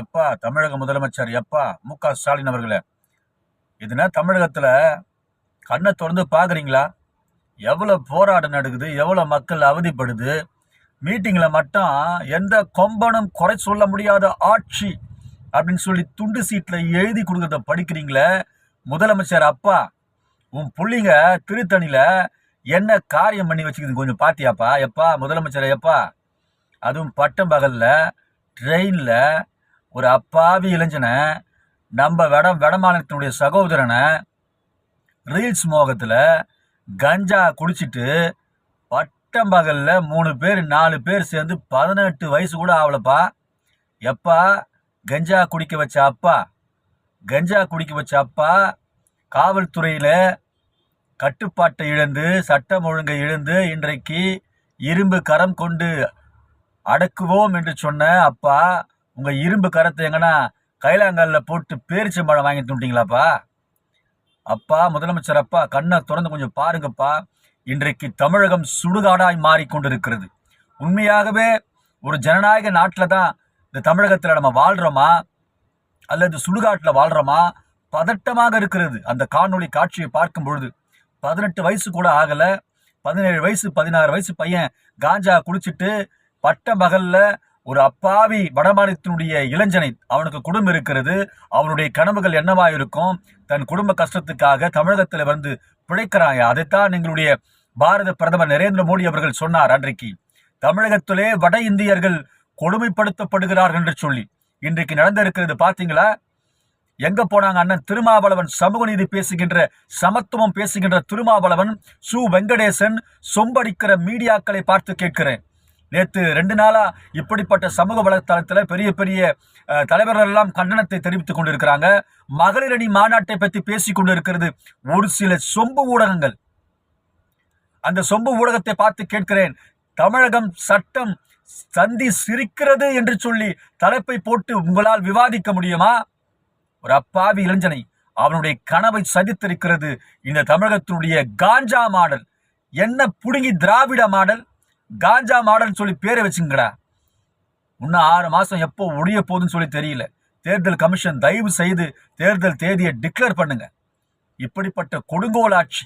எப்பா தமிழக முதலமைச்சர் எப்பா மு க ஸ்டாலின் அவர்களே. இதுனா தமிழகத்தில் கண்ணை திறந்து பார்க்குறீங்களா எவ்வளோ போராட்டம் நடக்குது எவ்வளோ மக்கள் அவதிப்படுது. மீட்டிங்கில் மட்டும் எந்த கொம்பனும் குறை சொல்ல முடியாத ஆட்சி அப்படின்னு சொல்லி துண்டு சீட்டில் எழுதி கொடுக்குறத படிக்கிறீங்களே. முதலமைச்சர் அப்பா உன் பிள்ளைங்க திருத்தணியில் என்ன காரியம் பண்ணி வச்சுக்குது கொஞ்சம் பாத்தியாப்பா? எப்பா முதலமைச்சர் எப்பா. அதுவும் பட்டம் பகலில் ட்ரெயினில் ஒரு அப்பாவி இளைஞனை நம்ம வட வடமாநிலத்தினுடைய சகோதரனை ரீல்ஸ் மோகத்தில் கஞ்சா குடிச்சிட்டு பட்டம் பகலில் மூணு பேர் நாலு பேர் சேர்ந்து பதினெட்டு வயசு கூட ஆகலப்பா எப்பா கஞ்சா குடிக்க வச்ச அப்பா கஞ்சா குடிக்க வச்ச அப்பா காவல்துறையில் கட்டுப்பாட்டை இழந்து சட்டம் ஒழுங்கை இழந்து இன்றைக்கு இரும்பு கரம் கொண்டு அடக்குவோம் என்று சொன்ன அப்பா உங்கள் இரும்பு கரத்தை எங்கன்னா கைலாங்கல்ல போட்டு பேரிச்சம்பழம் வாங்கி துண்டிங்களாப்பா அப்பா முதலமைச்சர் அப்பா கண்ணை திறந்து கொஞ்சம் பாருங்கப்பா. இன்றைக்கு தமிழகம் சுடுகாடாய் மாறிக்கொண்டிருக்கிறது. உண்மையாகவே ஒரு ஜனநாயக நாட்டில் தான் இந்த தமிழகத்தில் நம்ம வாழ்கிறோமா அல்லது சுடுகாட்டில் வாழ்கிறோமா பதட்டமாக இருக்கிறது. அந்த காணொளி காட்சியை பார்க்கும் பொழுது பதினெட்டு வயசு கூட ஆகலை. பதினேழு வயசு பதினாறு வயசு பையன் காஞ்சா குடிச்சிட்டு பட்ட மகளில் ஒரு அப்பாவி வடமாநிலத்தினுடைய இளைஞனை அவனுக்கு குடும்பம் இருக்கிறது அவனுடைய கனவுகள் என்னவா இருக்கும் தன் குடும்ப கஷ்டத்துக்காக தமிழகத்தில் வந்து பிழைக்கிறாங்க அதைத்தான் எங்களுடைய பாரத பிரதமர் நரேந்திர மோடி அவர்கள் சொன்னார் அன்றைக்கு. தமிழகத்திலே வட இந்தியர்கள் கொடுமைப்படுத்தப்படுகிறார்கள் என்று சொல்லி. இன்றைக்கு நடந்திருக்கிறது பார்த்தீங்களா? எங்க போனாங்க அண்ணன் திருமாவளவன்? சமூக நீதி பேசுகின்ற சமத்துவம் பேசுகின்ற திருமாவளவன் சு. வெங்கடேசன் சொம்படிக்கிற மீடியாக்களை பார்த்து கேட்கிறேன். நேற்று ரெண்டு நாளாக இப்படிப்பட்ட சமூக வலைத்தளத்தில் பெரிய பெரிய தலைவர்கள் எல்லாம் கண்டனத்தை தெரிவித்துக் கொண்டிருக்கிறாங்க. மகளிர் மாநாட்டை பற்றி பேசிக் கொண்டிருக்கிறது ஒரு சில சொம்பு ஊடகங்கள். அந்த சொம்பு ஊடகத்தை பார்த்து கேட்கிறேன். தமிழகம் சட்டம் சந்தி சிரிக்கிறது என்று சொல்லி தலைப்பை போட்டு உங்களால் விவாதிக்க முடியுமா? ஒரு அப்பாவி இளைஞனை அவனுடைய கனவை சதித்திருக்கிறது இந்த தமிழகத்தினுடைய காஞ்சா மாடல். என்ன புடுங்கி திராவிட மாடல்? காஞ்சா மாடல் சொல்லி பேரை வச்சுங்கடா. இன்னும் ஆறு மாதம் எப்போ ஒழிய போகுதுன்னு சொல்லி தெரியல. தேர்தல் கமிஷன் தயவு செய்து தேர்தல் தேதியை டிக்ளேர் பண்ணுங்க. இப்படிப்பட்ட கொடுங்கோல் ஆட்சி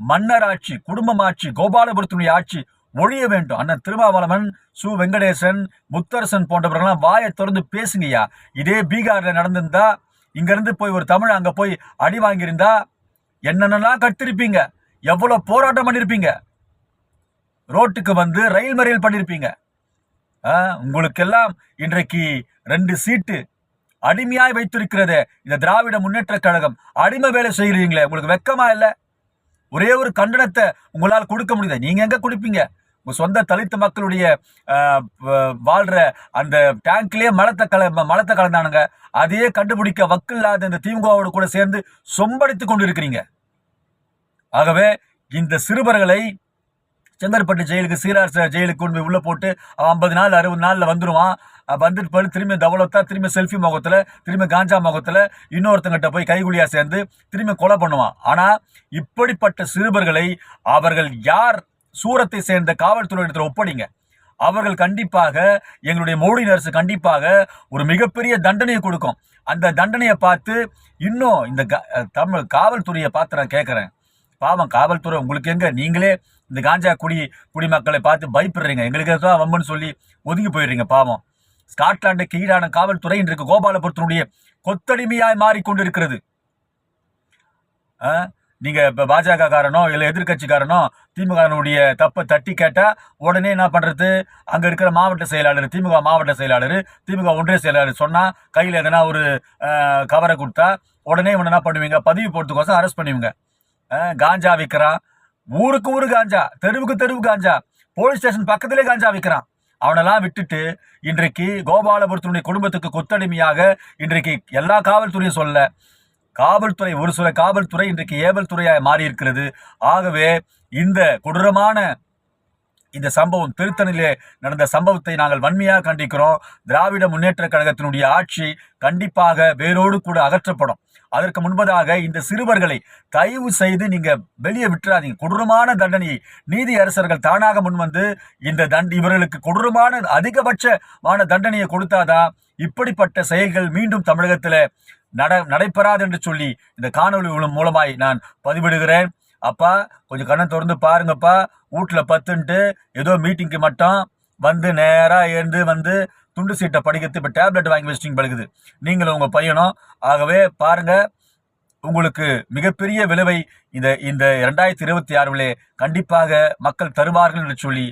மன்னர் ஆட்சி குடும்பம் ஆட்சி கோபாலபுரத்தினுடைய ஆட்சி ஒழிய வேண்டும். அண்ணன் திருமாவளவன் சு. வெங்கடேசன் முத்தரசன் போன்றவர்கள்லாம் வாயை திறந்து பேசுங்கய்யா. இதே பீகாரில் நடந்திருந்தா இங்கேருந்து போய் ஒரு தமிழ் அங்கே போய் அடி வாங்கியிருந்தா என்னென்னலாம் கட்டிருப்பீங்க எவ்வளோ போராட்டம் பண்ணியிருப்பீங்க ரோட்டுக்கு வந்து ரயில் மறியல் பண்ணியிருப்பீங்க ஆ, உங்களுக்கெல்லாம் இன்றைக்கு ரெண்டு சீட்டு அடிமையாய் வைத்திருக்கிறதே. இந்த திராவிட முன்னேற்ற கழகம். அடிமை வேலை செய்கிறீங்களே உங்களுக்கு வெக்கமா இல்லை? ஒரே ஒரு கண்டனத்தை உங்களால் கொடுக்க முடியுது? நீங்கள் எங்கே கொடுப்பீங்க? உங்கள் சொந்த தலித்து மக்களுடைய வாழ்கிற அந்த டேங்க்லேயே மலத்தை கல மலத்தை கலந்தானுங்க. அதையே கண்டுபிடிக்க வக்கில்லாத இந்த திமுகவோடு கூட சேர்ந்து சொம்படித்து கொண்டு இருக்கிறீங்க ஆகவே இந்த சிறுவர்களை செங்கற்பட்டு ஜெயிலுக்கு சீரார் ஜெயிலுக்கு கொண்டு போய் போட்டு அவன் ஐம்பது நாள் அறுபது நாளில் வந்துடுவான் வந்துட்டு போய் திரும்பி தவளத்தா திரும்பி செல்ஃபி முகத்தில் திரும்பி காஞ்சா முகத்தில் இன்னொருத்தங்கிட்ட போய் கைகுலியாக சேர்ந்து திரும்பி கொலை பண்ணுவான். ஆனால் இப்படிப்பட்ட சிறுவர்களை அவர்கள் யார் சூரத்தை சேர்ந்த காவல்துறையிடத்தில் ஒப்படைங்க. அவர்கள் கண்டிப்பாக எங்களுடைய மோடி அரசு கண்டிப்பாக ஒரு மிகப்பெரிய தண்டனையை கொடுக்கும். அந்த தண்டனையை பார்த்து இன்னும் இந்த க- தமிழ் காவல்துறையை பார்த்து நான் கேட்குறேன் பாவம் காவல்துறை உங்களுக்கு எங்கே? நீங்களே இந்த காஞ்சா குடி குடிமக்களை பார்த்து பயப்படுறீங்க. எங்களுக்கு தான் வம்புன்னு சொல்லி ஒதுங்கி போயிடுறீங்க பாவம். ஸ்காட்லாண்டுக்கு ஈடான காவல்துறை இன்றைக்கு கோபாலபுரத்தினுடைய கொத்தடிமையாய் மாறிக்கொண்டிருக்கிறது. ஆ? நீங்கள் இப்போ பாஜக காரனோ இல்லை எதிர்க்கட்சிக்காரனோ திமுகனுடைய தப்பை தட்டி கேட்டால் உடனே என்ன பண்ணுறது அங்கே இருக்கிற மாவட்ட செயலாளர் திமுக மாவட்ட செயலாளர் திமுக ஒன்றிய செயலாளர் சொன்னால் கையில் எதனா ஒரு கவரை கொடுத்தா உடனே இவன் என்ன பண்ணுவீங்க? பதிவு போடுறதுக்கோசம் அரெஸ்ட் பண்ணுவீங்க காஞ்சா விற்கிறான் ஊருக்கு ஊரு காஞ்சா தெருவுக்கு தெருவு காஞ்சா போலீஸ் ஸ்டேஷன் பக்கத்திலே காஞ்சா விற்கிறான் அவனெல்லாம் விட்டுட்டு இன்றைக்கு கோபாலபுரத்தினுடைய குடும்பத்துக்கு கொத்தடிமையாக இன்றைக்கு எல்லா காவல்துறையும் சொல்ல காவல்துறை ஒரு சில காவல்துறை இன்றைக்கு ஏவல் துறையாக மாறி இருக்கிறது ஆகவே இந்த கொடூரமான இந்த சம்பவம் திருத்தணிலே நடந்த சம்பவத்தை நாங்கள் வன்மையாக கண்டிக்கிறோம். திராவிட முன்னேற்ற கழகத்தினுடைய ஆட்சி கண்டிப்பாக வேரோடு கூட அகற்றப்படும். அதற்கு முன்பதாக இந்த சிறுவர்களை தயவு செய்து நீங்க வெளியே விட்டுறாதீங்க. கொடூரமான தண்டனையை நீதி அரசர்கள் தானாக முன்வந்து இந்த தண்ட இவர்களுக்கு கொடூரமான அதிகபட்சமான தண்டனையை கொடுத்தாதான் இப்படிப்பட்ட செயல்கள் மீண்டும் தமிழகத்தில் நட நடைபெறாது என்று சொல்லி இந்த காணொளி மூலமாய் நான் பதிவிடுகிறேன். அப்பா கொஞ்சம் கண்ணை திறந்து பாருங்கப்பா. வீட்டில் பத்துன்ட்டு ஏதோ மீட்டிங்க்கு மட்டும் வந்து நேராக எழுந்து வந்து துண்டு சீட்டை படிக்கிறது இப்போ டேப்லெட் வாங்கி வச்சுட்டிங்க பழகுது நீங்களும் உங்கள் பையனும் ஆகவே பாருங்கள் உங்களுக்கு மிகப்பெரிய விளைவை இந்த இந்த ரெண்டாயிரத்தி இருபத்தி ஆறுலே கண்டிப்பாக மக்கள் தருவார்கள் என்று சொல்லி